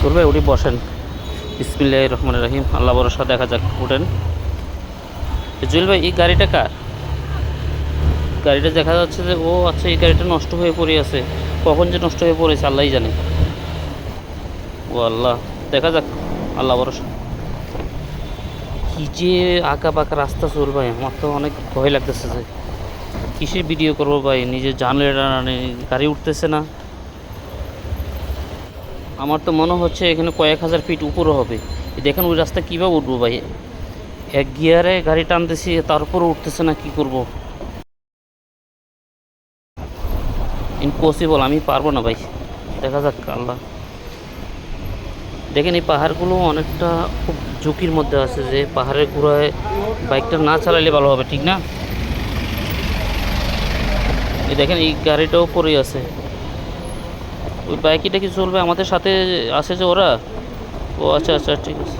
ভাই উঠি বসেন। ইসমিল্লাহ রহমান রহিম, আল্লাহ ভরসা, দেখা যাক, উঠেন। জুয়েল ভাই, এই গাড়িটা কার? গাড়িটা দেখা যাচ্ছে যে, ও আচ্ছা এই গাড়িটা নষ্ট হয়ে পড়ে আছে। কখন যে নষ্ট হয়ে পড়েছে, আল্লাহই জানে। ও আল্লাহ, দেখা যাক, আল্লাহ ভরসা। কী যে আঁকা পাকা রাস্তা চল ভাই, আমার তো অনেক ভয় লাগতেছে যে, কিসের ভিডিও করব ভাই? নিজে জানলে গাড়ি উঠতেছে না। আমার তো মনে হচ্ছে এখানে কয়েক হাজার ফিট উপরে হবে। দেখেন ওই রাস্তা কীভাবে উঠবো ভাই? এক গিয়ারে গাড়ি টানতেছি, তারপরে উঠতেছে না, কি করব? ইম্পসিবল আমি পারব না ভাই। দেখা যাক, আল্লাহ। দেখেন এই পাহাড়গুলো অনেকটা খুব ঝুঁকির মধ্যে আছে যে, পাহাড়ের ঘোড়ায় বাইকটা না চালালে ভালো হবে, ঠিক না? এই দেখেন, এই গাড়িটাও পড়ে আছে। ওই বাইকটা কি চলবে আমাদের সাথে আছে যে ওরা? ও আচ্ছা আচ্ছা ঠিক আছে।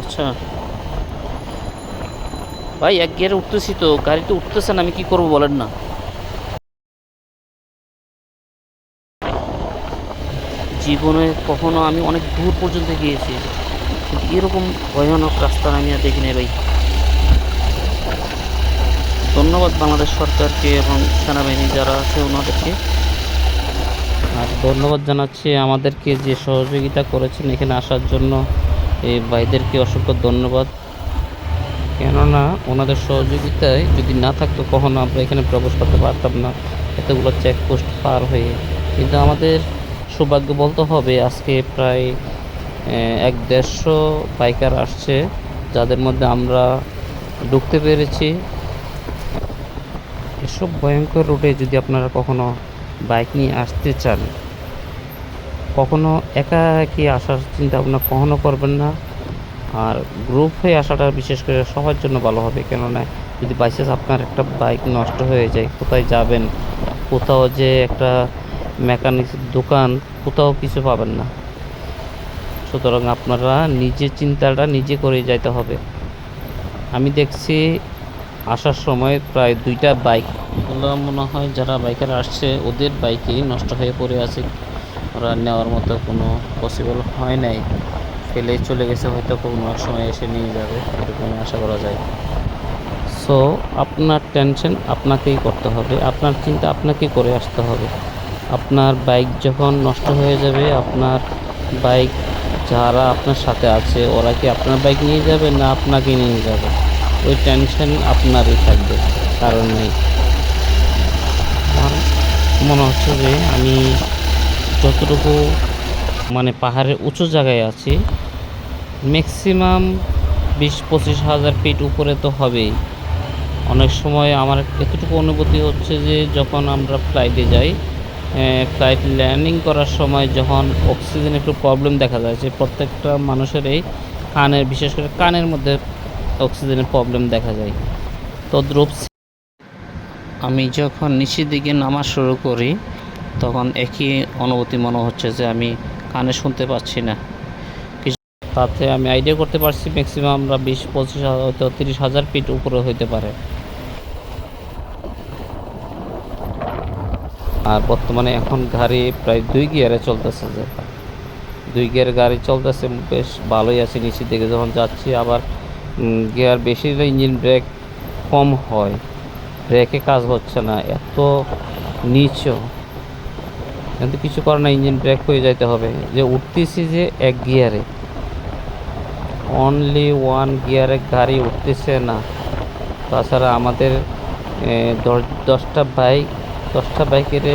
আচ্ছা। ভাই, এক গিয়ারে উঠতেছি তো, গাড়িতে উঠতেছে না, আমি কি করব বলেন না। জীবনে কখনো আমি অনেক দূর পর্যন্ত গিয়েছি এরকম ভয়ানক রাস্তা আমি আর দেখিনি ভাই। ধন্যবাদ বাংলাদেশ সরকারকে এবং সেনাবাহিনী যারা আছে ওনাদেরকে। আর ধন্যবাদ জানাচ্ছি আমাদেরকে যে সহযোগিতা করেছেন এখানে আসার জন্য। এই ভাইদেরকে অসংখ্য ধন্যবাদ। কেননা ওনাদের সহযোগিতায় যদি না থাকতো কখনো আমরা এখানে প্রবেশ করতে পারতাম না। এতগুলো চেকপোস্ট পার হয়ে। কিন্তু আমাদের সৌভাগ্য বলতে হবে, আজকে প্রায় এক দেড়শো বাইকার আসছে, যাদের মধ্যে আমরা ঢুকতে পেরেছি। এসব ভয়ঙ্কর রুটে যদি আপনারা কখনো বাইক নিয়ে আসতে চান, কখনো একা একই আসার চিন্তা ভাবনা কখনো করবেন না। আর গ্রুপ হয়ে আসাটা বিশেষ করে সবার জন্য ভালো হবে, কেননা যদি বাইচান্স আপনার একটা বাইক নষ্ট হয়ে যায়, কোথায় যাবেন? কোথাও যে একটা মেকানিক দোকান, কোথাও কিছু পাবেন না। সুতরাং আপনারা নিজে চিন্তাটা নিজে করে যাইতে হবে। আমি দেখছি আসার সময় প্রায় দুইটা বাইক ওগুলো মনে হয় যারা বাইকার আসছে, ওদের বাইকই নষ্ট হয়ে পড়ে আছে। ওরা নেওয়ার মতো কোনো পসিবল হয় নাই। ফেলেই চলে গেছে, হয়তো কোনো এক সময় এসে নিয়ে যাবে এরকম আশা করা যায়। সো আপনার টেনশন আপনাকেই করতে হবে। আপনার চিন্তা আপনাকেই করে আসতে হবে। আপনার বাইক যখন নষ্ট হয়ে যাবে, আপনার বাইক যারা আপনার সাথে আছে, ওরা কি আপনার বাইক নিয়ে যাবে না আপনাকে নিয়ে যাবে? ওই টেনশন আপনারই থাকবে, কারণ নেই। আমার মনে হচ্ছে যে আমি যতটুকু মানে পাহাড়ের উঁচু জায়গায় আছি ম্যাক্সিমাম বিশ পঁচিশ হাজার ফিট উপরে তো হবেই। অনেক সময় আমার এতটুকু অনুভূতি হচ্ছে যে যখন আমরা ফ্লাইটে যাই ফ্লাইট ল্যান্ডিং করার সময় যখন অক্সিজেন একটু প্রবলেম দেখা যায়, যে প্রত্যেকটা মানুষেরই কানের, বিশেষ করে কানের মধ্যে অক্সিজেনের প্রবলেম দেখা যায়। তদ্রূপ আমি যখন নিচের দিকে নামা শুরু করি, তখন একই অনুভূতি মনে হচ্ছে যে আমি কানে শুনতে পাচ্ছি না। তাতে আমি আইডিয়া করতে পারছি ম্যাক্সিমাম আমরা বিশ, পঁচিশ, হয়তো তিরিশ হাজার ফিট উপরে হইতে পারে। আর বর্তমানে এখন গাড়ি প্রায় দুই গিয়ারে চলতেছে যে। দুই গিয়ার গাড়ি চলতেছে, বেশ ভালোই আছে নিচের দিকে। যখন যাচ্ছি আবার গিয়ার বেশি দিলে ইঞ্জিন ব্রেক কম হয়। ব্রেকে কাজ হচ্ছে না, এত নিচু। কিন্তু কিছু করে না ইঞ্জিন ব্রেক হয়ে যাইতে হবে। যে উঠতেছি যে এক গিয়ারে অনলি ওয়ান গিয়ারে গাড়ি উঠতেছে না। তাছাড়া আমাদের দশ, দশটা বাইক দশটা বাইকের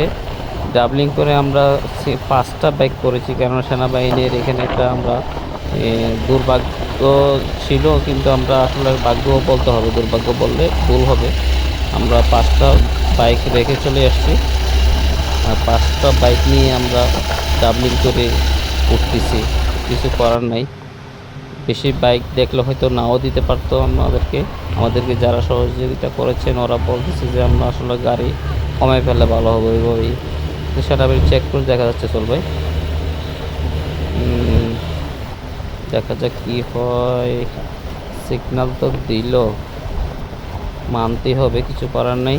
ডাবলিং করে আমরা পাঁচটা বাইক করেছি। কেননা সেনাবাহিনীর এখানে একটা আমরা দুর্ভাগ্য ছিল, কিন্তু আমরা আসলে ভাগ্য বলতে হবে, দুর্ভাগ্য বললে ভুল হবে। আমরা পাঁচটা বাইক রেখে চলে আসছি। আর পাঁচটা বাইক নিয়ে আমরা ডাবলিং করে উঠতেছি, কিছু করার নাই। বেশি বাইক দেখলে হয়তো নাও দিতে পারতো আমাদেরকে। আমাদেরকে যারা সহযোগিতা করেছেন, ওরা বলতেছে যে আমরা আসলে গাড়ি কমাই ফেললে ভালো হবে, ওইভাবেই। সেটা আমি চেক করে দেখা যাচ্ছে চলবে দেখা যাক কি হয়। সিগনাল তো দিল। মানতেই হবে, কিছু করার নাই।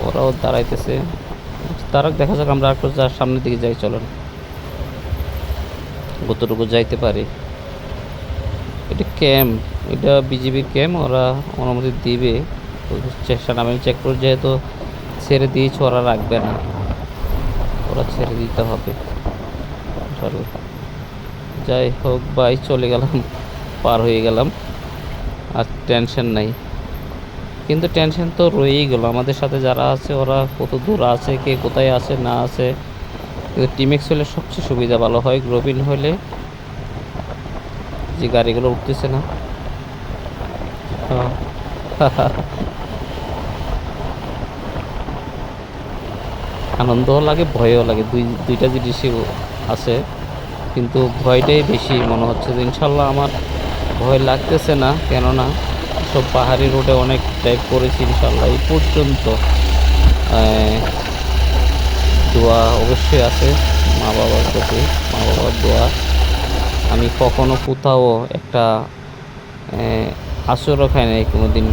ওরাও দাঁড়াইতেছে। তারা দেখা যাক আমরা একটু যা সামনের দিকে যাই, চলেন। কতটুকু যাইতে পারি? এটা ক্যাম্প, এটা বিজিবির ক্যাম্প, ওরা অনুমতি দিবে। সেনাবাহিনী চেক করে যেহেতু ছেড়ে দিয়েছে, ওরা রাখবে না। ওরা ছেড়ে দিতে হবে। ইনশাল্লাহ। যাই হোক, ভাই, চলে গেলাম, পার হয়ে গেলাম। আর টেনশন নাই। কিন্তু টেনশন তো রয়েই গেল। আমাদের সাথে যারা আছে, ওরা কত দূর আছে, কে কোথায় আছে, না আছে, কিন্তু টিমেক্স হলে সবচেয়ে সুবিধা ভালো হয় গ্রোবিন হলে, যে গাড়িগুলো উঠতেছে না। আনন্দও লাগে, ভয়ও লাগে। দুই, দুইটা জিনিসই আছে। কিন্তু ভয়টাই বেশি। মনে হচ্ছে যে ইনশাল্লাহ আমার ভয় লাগতেছে না, কেননা সব পাহাড়ি রোডে অনেক টাইপ করেছি ইনশাল্লাহ। এই পর্যন্ত দোয়া অবশ্যই আছে মা বাবার প্রতি, মা বাবার দোয়া। আমি কখনো কোথাও একটা আঁচড়ও খাই নাই কোনোদিন।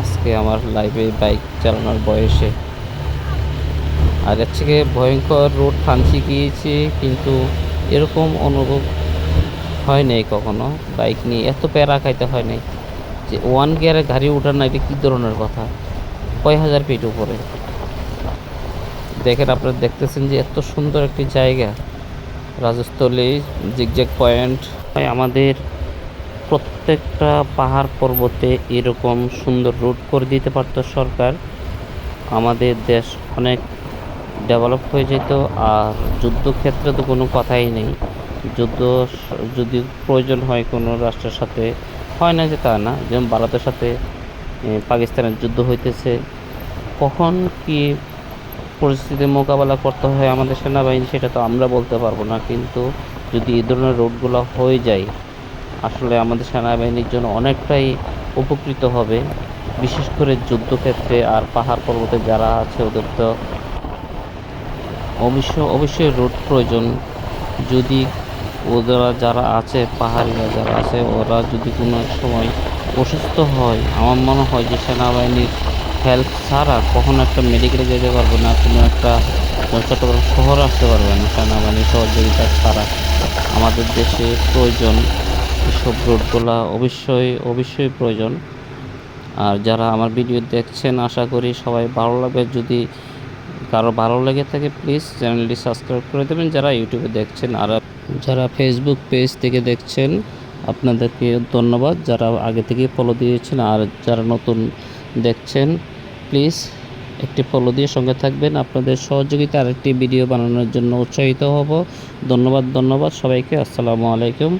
আজকে আমার লাইফে বাইক চালানোর বয়সে। আগের থেকে ভয়ঙ্কর রোড থানচি গিয়েছি, কিন্তু এরকম অনুভব হয় নাই কখনো? বাইক নিয়ে এত প্যারা খাইতে হয় নাই যে ওয়ান গিয়ারে গাড়ি ওঠার না এটা কী ধরনের কথা? কয় হাজার ফিট উপরে। দেখেন, আপনারা দেখতেছেন যে এত সুন্দর একটি জায়গা। রাজস্থলী জিগজ্যাগ পয়েন্ট আমাদের প্রত্যেকটা পাহাড় পর্বতে এরকম সুন্দর রুট করে দিতে পারত সরকার। আমাদের দেশ অনেক ডেভেলপ হয়ে যেত, আর যুদ্ধক্ষেত্রে তো কোনো কথাই নেই। যুদ্ধ যদি প্রয়োজন হয় কোনো রাষ্ট্রের সাথে, হয় না যে তা না। যেমন ভারতের সাথে পাকিস্তানের যুদ্ধ হইতেছে, কখন কি পরিস্থিতির মোকাবেলা করতে হয় আমাদের সেনাবাহিনী সেটা তো আমরা বলতে পারব না, কিন্তু যদি এই ধরনের রোডগুলো হয়ে যায়, আসলে আমাদের সেনাবাহিনীর জন্য অনেকটাই উপকৃত হবে। বিশেষ করে যুদ্ধক্ষেত্রে আর পাহাড় পর্বতে যারা আছে, ওদের তো অবশ্য, অবশ্যই রোড প্রয়োজন। যদি ওরা যারা আছে, পাহাড়িরা যারা আছে, ওরা যদি কোনো সময় অসুস্থ হয়, আমার মনে হয় যে সেনাবাহিনীর হেল্প ছাড়া কখনো একটা মেডিকেলে যেতে পারবে না, কোনো একটা চট্টগ্রাম শহর আসতে পারবে না সেনাবাহিনীর সহযোগিতা ছাড়া। আমাদের দেশে প্রয়োজন এসব রোডগুলো অবশ্যই অবশ্যই প্রয়োজন। আর যারা আমার ভিডিও দেখছেন, আশা করি সবাই ভালো লাগবে। যদি কারও ভালো লেগে থাকে প্লিজ চ্যানেলটি সাবস্ক্রাইব করে দেবেন। যারা ইউটিউবে দেখছেন আর যারা ফেসবুক পেজ থেকে দেখছেন, আপনাদেরকে ধন্যবাদ। যারা আগে থেকে ফলো দিয়েছেন আর যারা নতুন দেখছেন প্লিজ একটি ফলো দিয়ে সঙ্গে থাকবেন। আপনাদের সহযোগিতা আরেকটি ভিডিও বানানোর জন্য উৎসাহিত হব। ধন্যবাদ ধন্যবাদ সবাইকে। আসসালামু আলাইকুম।